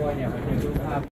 ด้วเนี่ยมันจะดูภาพ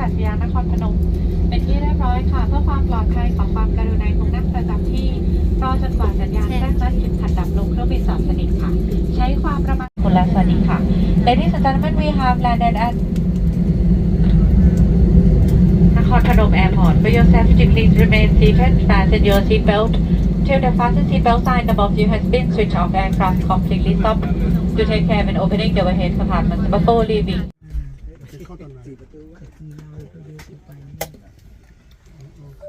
านมาถึงท่าอากาศยานนครพนม เป็นที่เรียบร้อยค่ะ เพื่อความปลอดภัยของความกรุณาทุกนั่งประจำที่รอจนกว่าสัญญาณแจ้งนัดเข็มขัดดับลงเครื่องบินสอบสนิทค่ะ ใช้ความระมัดคุณและสวัสดีค่ะ Ladies and gentlemen we have landed at นครพนม Airport for your safety please remain seated fasten your seat belt till the fasten seat belt sign above you has been switched off aircraft completely stop to take care when opening the overhead compartments before leaving เข้าตอนไหนสี่ประตูว่าทีเราเดินไปนี่โอเค